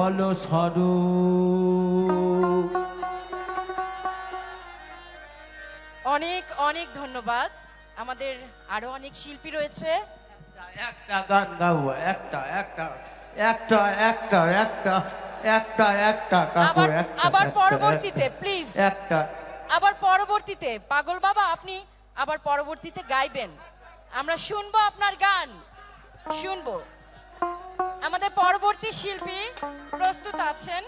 বলো স্বরূপ অনেক অনেক ধন্যবাদ। আমাদের আরও অনেক শিল্পী রয়েছে। একটা গান গাবো একটা একটা একটা একটা একটা একটা একটা কাকু আবার আবার পরবর্তীতে প্লিজ। একটা। আবার পরবর্তীতে পাগল বাবা আপনি আবার পরবর্তীতে গাইবেন। আমরা শুনব আপনার গান। শুনব। আমাদের পরবর্তী শিল্পী প্রস্তুত আছেন।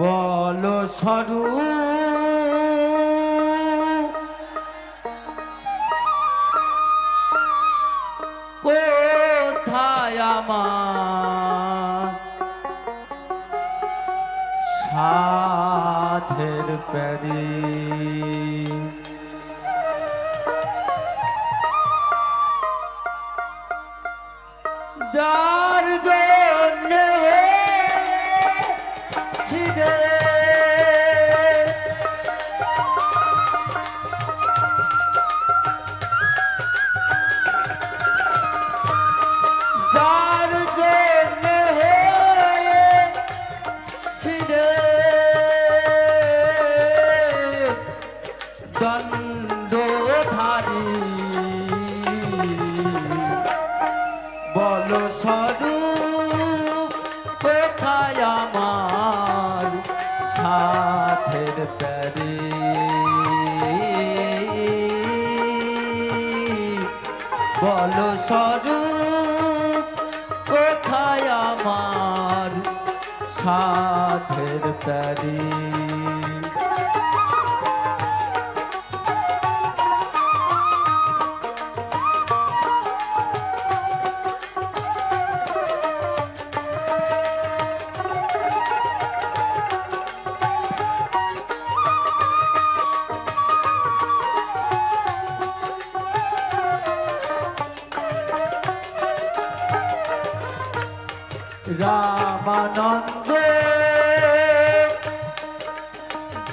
বলো স্বরূপ কোথায় আমার বলো কোথায় আমার সাথের প্যারে বলো স্বরূপ কোথায় আমার সাথের প্যারে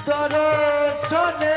দর্শনে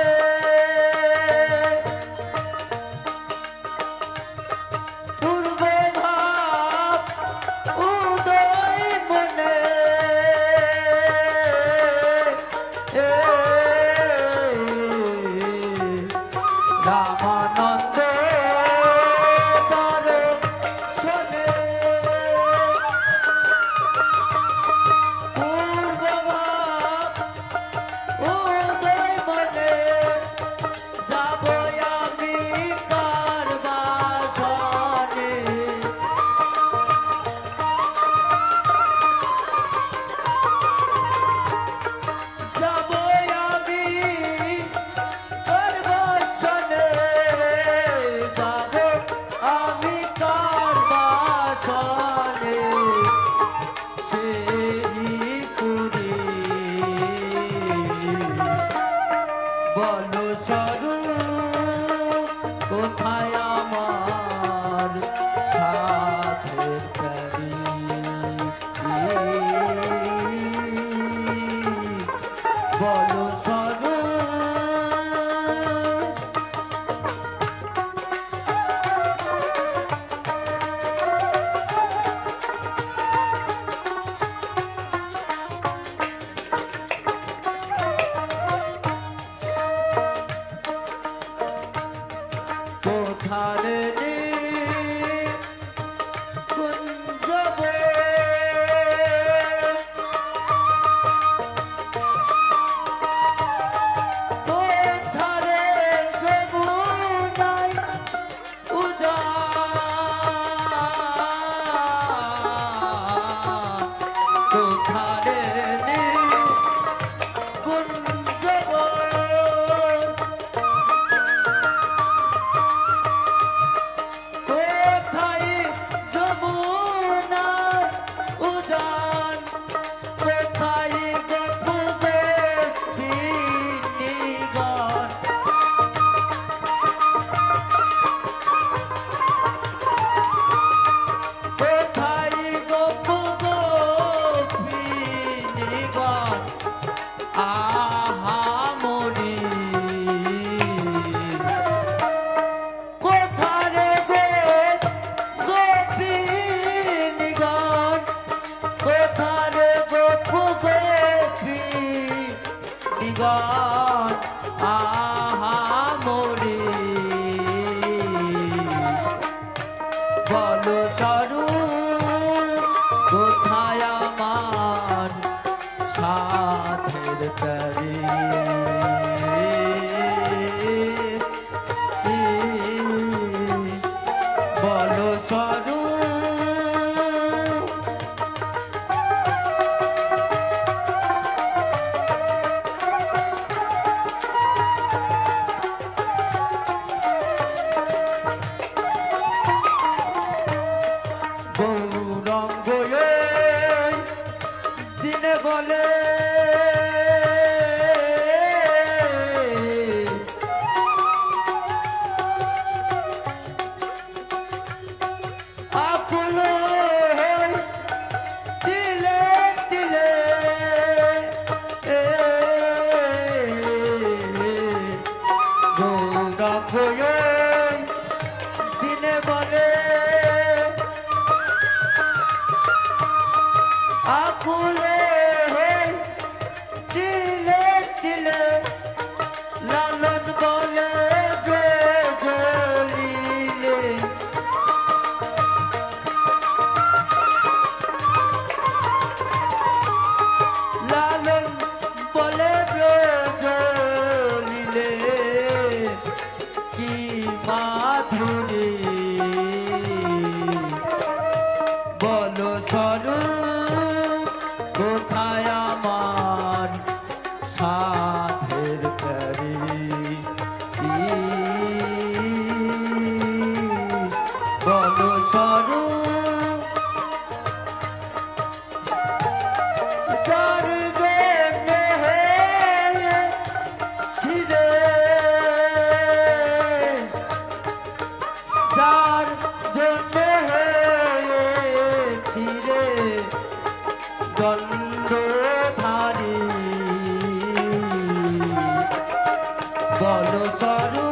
কোথায় জীবন আ বলো স্বরূপ ধারী বল সরু